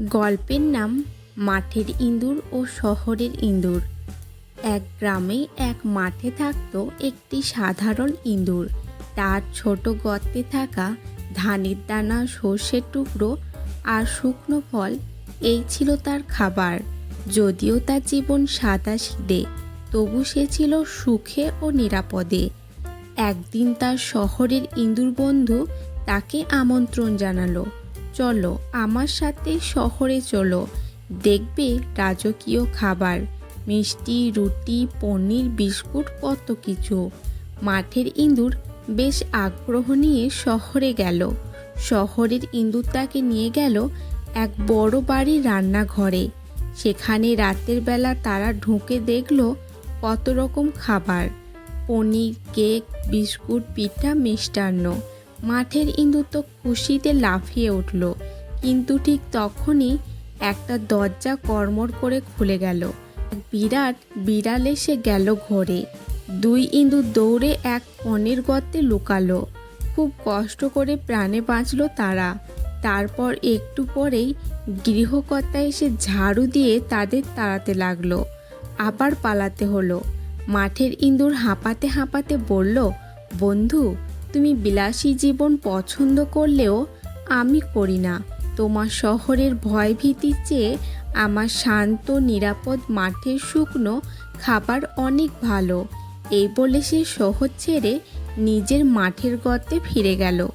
গল্পের নাম মাঠের ইঁদুর ও শহরের ইঁদুর। এক গ্রামে এক মাঠে থাকতো একটি সাধারণ ইঁদুর। তার ছোট গর্তে থাকা ধানের দানা, সর্ষের টুকরো আর শুকনো ফল, এই ছিল তার খাবার। যদিও তার জীবন সাদা সিদে, তবু সে ছিল সুখে ও নিরাপদে। একদিন তার শহরের ইঁদুর বন্ধু তাকে আমন্ত্রণ জানালো। চলো আমার সাথে শহরে চলো। দেখবে রাজকীয় খাবার, মিষ্টি, রুটি, পনির, বিস্কুট, কত কিছু। মাঠের ইঁদুর বেশ আগ্রহ নিয়ে শহরে গেল। শহরের ইঁদুর তাকে নিয়ে গেল এক বড় বাড়ির রান্নাঘরে। সেখানে রাতের বেলা তারা ঢুকে দেখল কত রকম খাবার। পনির, কেক, বিস্কুট, পিঠা মিষ্টান্ন। মাঠের ইঁদুর তো খুশিতে লাফিয়ে উঠল। কিন্তু ঠিক তখনই একটা দরজা কর্মর করে খুলে গেল। বিরাট বিড়াল এসে গেল ঘরে। দুই ইঁদুর দৌড়ে এক পনেরো গর্তে লুকালো। খুব কষ্ট করে প্রাণে বাঁচল তারা। তারপর একটু পরেই গৃহকর্তা এসে ঝাড়ু দিয়ে তাদের তাড়াতে লাগল। আবার পালাতে হলো। মাঠের ইঁদুর হাঁপাতে হাঁপাতে বলল, বন্ধু তুমি বিলাসী জীবন পছন্দ করলেও আমি করি না। তোমার শহরের ভয়ভীতি চেয়ে আমার শান্ত, নিরাপদ মাঠের শুকনো খাবার অনেক ভালো। এই বলে সে শহর ছেড়ে নিজের মাঠের গর্তে ফিরে গেল।